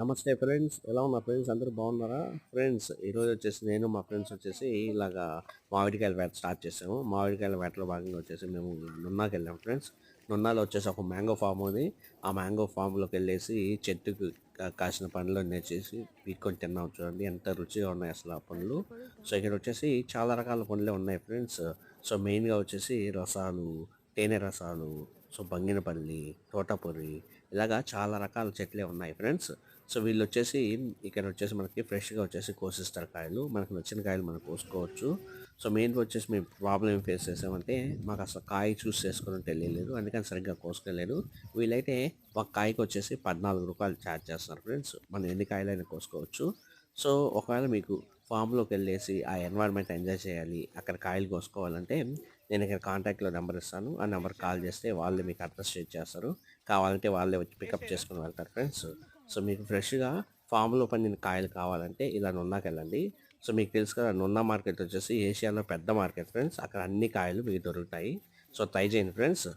నమస్తే ఫ్రెండ్స్ ఎలా ఉన్నారు ఫ్రెండ్స్? అందరూ బాగున్నారా? ఫ్రెండ్స్ ఈరోజు వచ్చేసి నేను మా ఫ్రెండ్స్ వచ్చేసి ఇలాగా మామిడికాయల వేట స్టార్ట్ చేసాము మామిడికాయల వేటలో భాగంగా వచ్చేసి మేము నున్నాకి వెళ్ళాము ఫ్రెండ్స్. నున్నాలో వచ్చేసి ఒక మ్యాంగో ఫామ్ ఉంది. ఆ మ్యాంగో ఫామ్లోకి వెళ్ళేసి చెట్టుకు కాసిన పండ్లు నేర్చేసి పీక్కొని తిన్నాం చూడండి. ఎంత రుచిగా ఉన్నాయి అసలు ఆ పండ్లు. సో ఇక్కడ వచ్చేసి చాలా రకాల పండ్లే ఉన్నాయి ఫ్రెండ్స్. సో మెయిన్గా వచ్చేసి రసాలు తేనె రసాలు సో బంగినపల్లి తోటపొరి ఇలాగా చాలా రకాల చెట్లే ఉన్నాయి ఫ్రెండ్స్. సో వీళ్ళు వచ్చేసి ఇక్కడ వచ్చేసి మనకి ఫ్రెష్గా వచ్చేసి కోసిస్తారు కాయలు. మనకు నచ్చిన కాయలు మనం కోసుకోవచ్చు. సో మెయిన్గా వచ్చేసి మేము ప్రాబ్లం ఏం ఫేస్ చేసామంటే మాకు అసలు కాయ చూస్ చేసుకుని తెలియలేదు. అందుకని సరిగ్గా కోసుకోలేదు. వీళ్ళైతే ఒక కాయకు వచ్చేసి పద్నాలుగు రూపాయలు ఛార్జ్ చేస్తున్నారు ఫ్రెండ్స్. మనం ఎన్ని కాయలైనా కోసుకోవచ్చు. సో ఒకవేళ మీకు ఫామ్లోకి వెళ్ళేసి ఆ ఎన్వైర్న్మెంట్ ఎంజాయ్ చేయాలి అక్కడ కాయలు కోసుకోవాలంటే నేను ఇక్కడ కాంటాక్ట్లో నెంబర్ ఇస్తాను. ఆ నెంబర్ కాల్ చేస్తే వాళ్ళే మీకు అడ్రస్ షేర్ చేస్తారు. కావాలంటే వాళ్ళే వచ్చి పికప్ చేసుకుని వెళ్తారు ఫ్రెండ్స్. సో మీకు ఫ్రెష్గా ఫామ్లో పండిన కాయలు కావాలంటే ఇలా నున్నాకి వెళ్ళండి సో మీకు తెలుసు కదా నున్న మార్కెట్ వచ్చేసి ఏషియాలో పెద్ద మార్కెట్ ఫ్రెండ్స్. అక్కడ అన్ని కాయలు మీకు దొరుకుతాయి. సో ట్రై చేయండి ఫ్రెండ్స్.